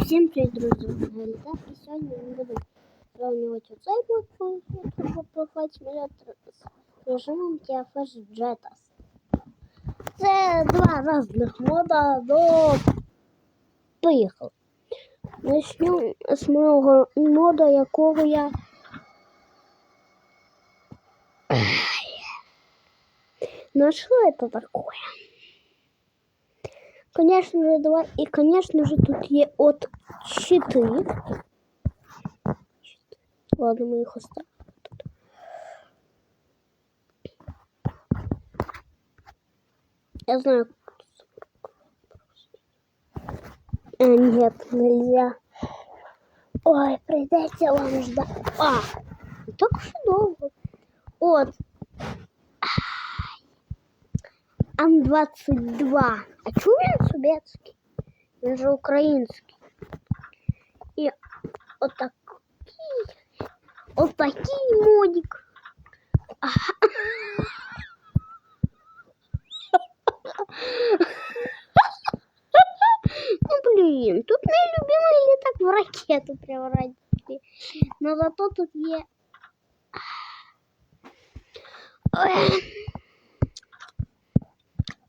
Всім привіт, друзі! Так, і сьогодні ми будемо сравнювати оцей блокпост симулятор з режимом TFS Jetas. Це два різних мода до поїхали. Начнем з мого мода, якого я Ну что это такое? Конечно же, два. И, конечно же, тут есть от 4. Ладно, мы их оставим. Я знаю. А, нет, нельзя. Ой, придется вам ждать. А, так и долго. Вот. Ан-22. А чому він совєтський? Він же український. І отакий, отакий модик. Ага. Ну блин, тут мой любимый летак в ракету превратили. Но зато тут є. Ой.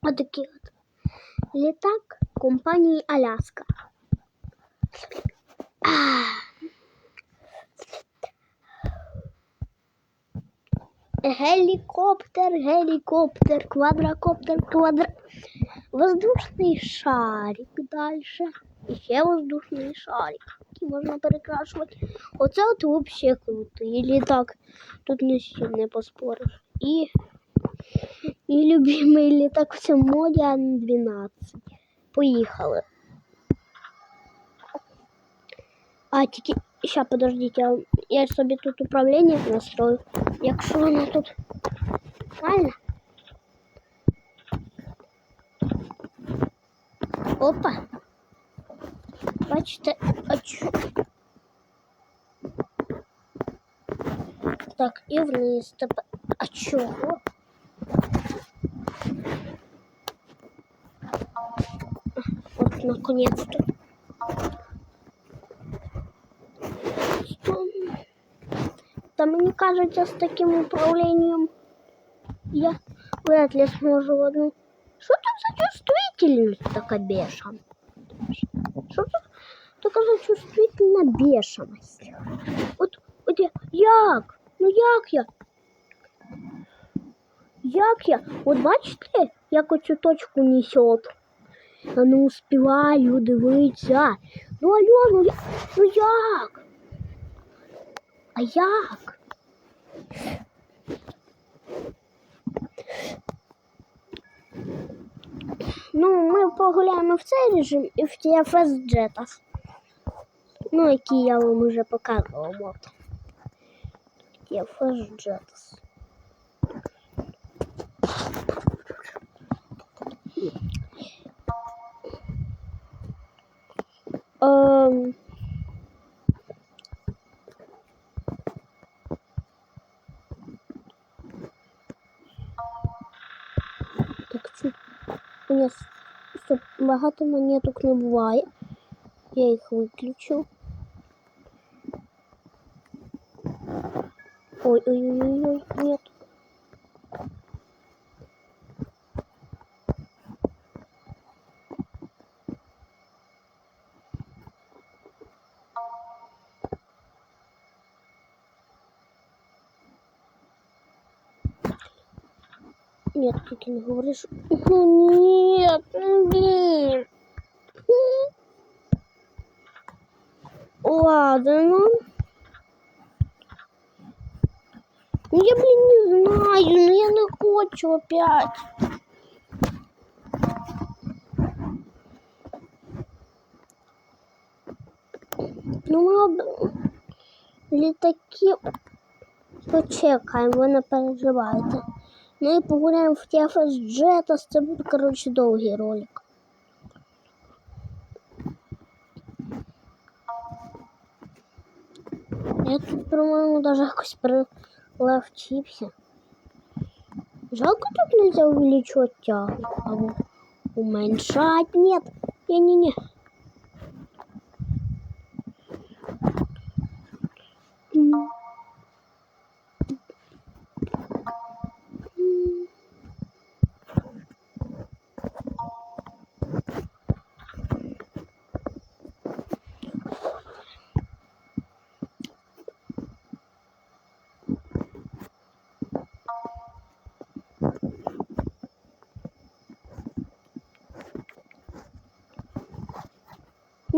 Отакий от Літак компанії Аляска. Гелікоптер, гелікоптер, квадрокоптер, квадра. Воздушний шарик далі. І ще воздушний шарик, який можна перекрашувати. Оце от взагалі крутий літак. Тут не не поспориш. І Мій любимий літак в цьому моді Ан-12. Поїхали. А, тільки, ща, подождите, я собі тут управління настрою. Якщо воно тут правильно. Опа. Бачите, а чу. Так, і вниз тепер. А чого? Наконец-то. Да мне кажется, с таким управлением я вряд ли смогу одну. Что тут за чувствительность такая бешеная? Что тут така за чувствительна бешеность? Вот, вот я, як? Ну як я? Як я? От бачите, як оцю точку несет? Я не успіваю дивитися. Ну алло, ну, я... ну як? А як? Ну, ми погуляємо в цей режим і в TFS Jetas. Ну, який я вам уже показував. От. TFS Jetas. Так, це у нас стоп, багато монеток не буває. Я їх виключу. Ой-ой-ой, нет. Нет, как не говоришь. Нет, блин. Ладно. Ну Ну, я, блин, не знаю, но я не хочу опять. Ну, об... літаки почекаємо, ви не переживайте. Ну і погуляємо в TFS Jetas, це буде, коротше, довгий ролик. Я тут, по-моєму, даже якось приловчився. Жалко тут нельзя увеличивать тягу. Уменьшать нет. Не-не-не.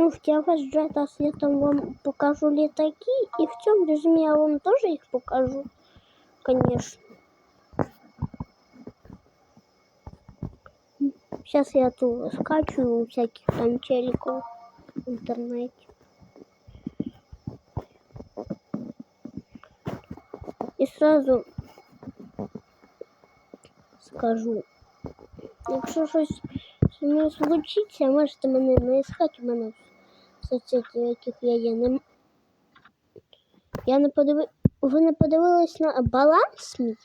Ну, в Java JETAS я там вам покажу летаки, и в цьому режиме я вам тоже их покажу, конечно. Сейчас я тут скачиваю всяких там челиков в интернете. И сразу скажу, якщо щось мною случиться, можете мене не іскати у мене соцсеті, в яких я є. Не... Я не подиви... Ви не подивились на баланс мій?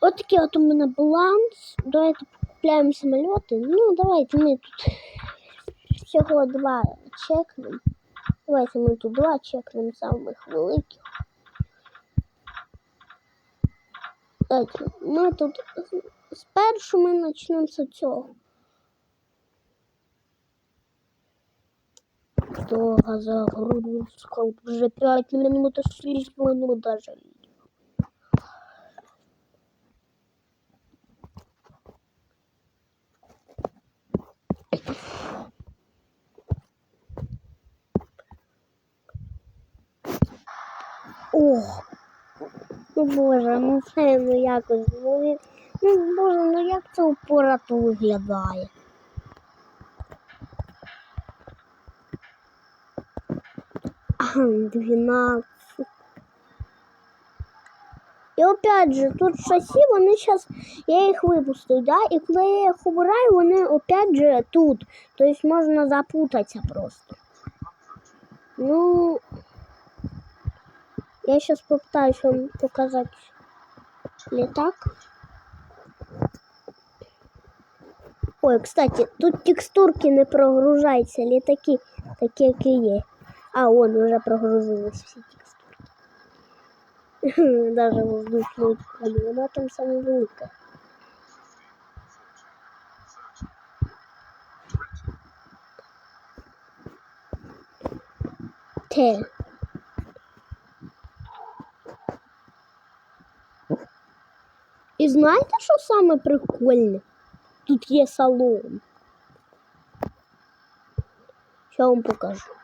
От такий от у мене баланс. Давайте покупляємо самоліти. Ну, давайте ми тут всього два чекнемо. Давайте ми тут два чекнемо самих великих. Давайте, ми тут спершу ми почнемо з цього. Долго загрузка, уже 5 минут, 6 минут даже. Ох, ну боже, ну це ну якось, ну боже, ну як це упорато виглядає. 12. І опять же, тут шасі, вони зараз, я їх випустив, да? і коли я їх убираю, вони опять же тут. Тобто можна запутатися просто. Ну, я сейчас попытаюсь вам показать летак. Ой, кстати, тут текстурки не прогружаються, літаки такі, які є. А, вон уже прогрузились всі текстурки. Даже воздушную ткань, вона там саме велика. Те. І знаєте, що саме прикольне? Тут є салон. Що я вам покажу.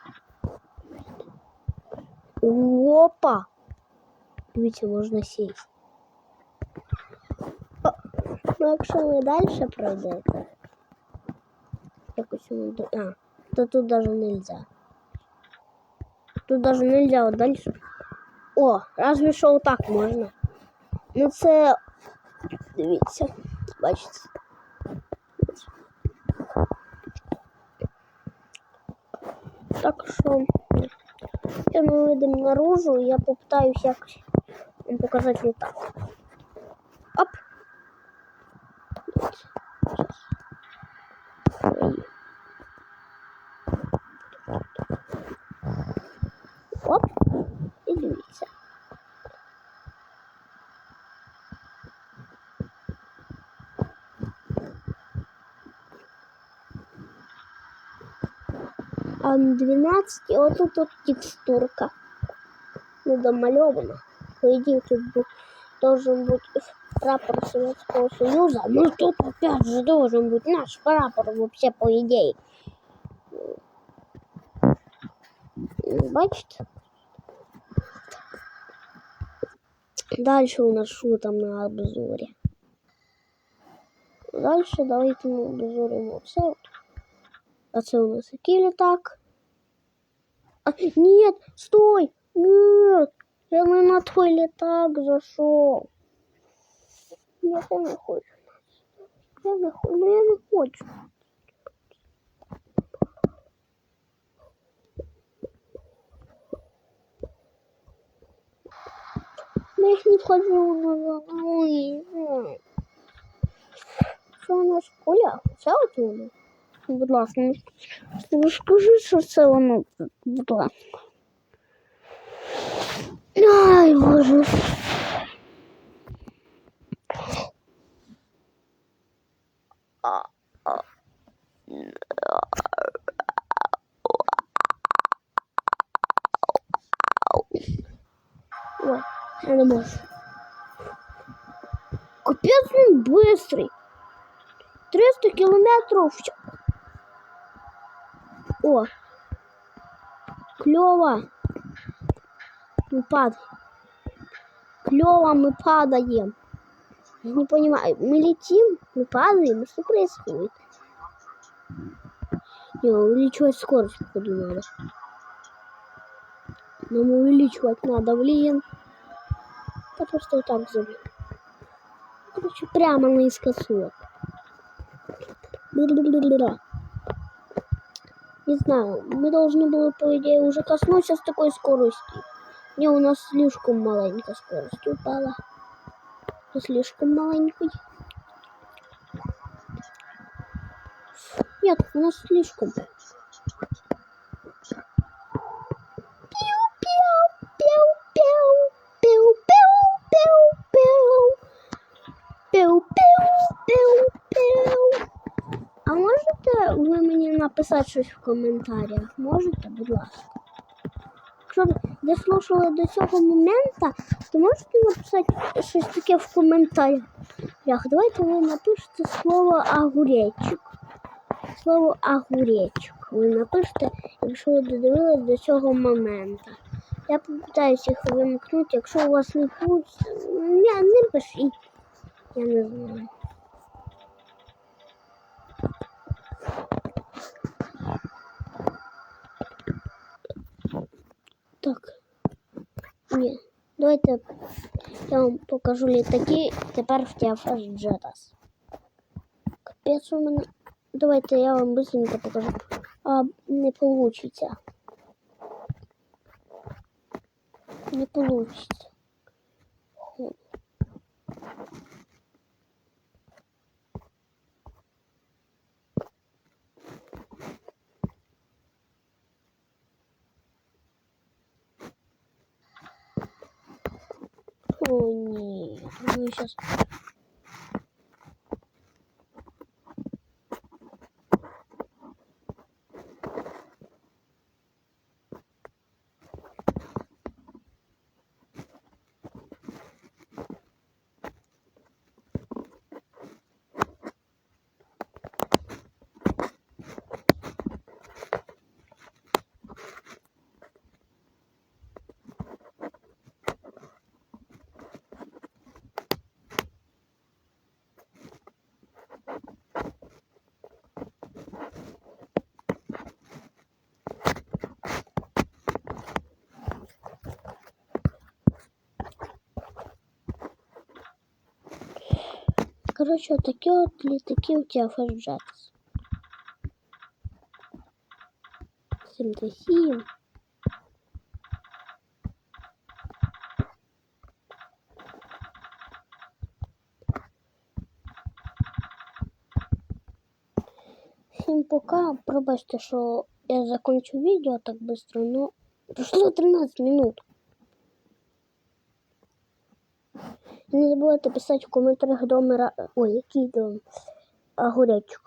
Опа! Дивіться, можна сісти. О, ну, якщо ви далі пройдете, якось воно до- А, то тут даже нельзя. Тут даже нельзя от дальше. О, разве що так можна. Ну це Дивіться, бачите. Так що я ми вийдемо наружу, я попитаюсь якось вам показати літак. Оп. Ой. На 12 вот тут вот текстурка недомальована. По идее, тут должен быть прапор Советского Союза. Ну тут опять же должен быть наш прапор вообще по идее. М, Бачите? Дальше у нас что там на обзоре? Дальше давайте мы обзорим вот це от. А це у нас який літак? А, нет, стой! Нет! Я на твой літак зайшов. Нет, я не хочу. Я не хочу, ну я не хочу. Я ж не хочу на ой. Що у нас? Це от воно? Будь ласка, ну, ну, скажи, що це воно, будь ласка. Ай, боже. Ой, я не можу. Капець він быстрый. 300 кілометрів. в час. О, клево. Мы падаем. Клево, мы падаем. Я не понимаю, мы летим, мы падаем, что происходит? Не, увеличивать скорость, походу, надо. Нам увеличивать надо, блин. Да просто вот так забью. Короче, прямо наискосок. Бла-бла-бла-бла. Не знаю, мы должны были, по идее, уже коснуться с такой скоростью. Не, у нас слишком маленькая скорость упала. Слишком маленькой. Нет, у нас слишком. Написати щось в коментарях? Можете, будь ласка. Якщо ви дослухали до цього моменту, то можете написати щось таке в коментарях. Давайте ви напишете слово огуречок. Слово огуречок. Ви напишете, якщо ви додивились до цього моменту. Я попитаюся їх вимкнути, якщо у вас не вийде, не пишіть. Я не знаю. Так. Ні. Давайте я вам покажу літаки. Тепер в Теафаш Джетас. Капець у мене. Давайте я вам быстренько покажу. А не получится. Не получится. О, нет. Мы сейчас... Короче, вот такие вот летаки у тебя фажджатс. Симтосием. Всем пока. Пробачте, что я закончу видео так быстро, но прошло 13 минут. Не забувайте писати в коментарях домера. Ой, який дом? Огуречок.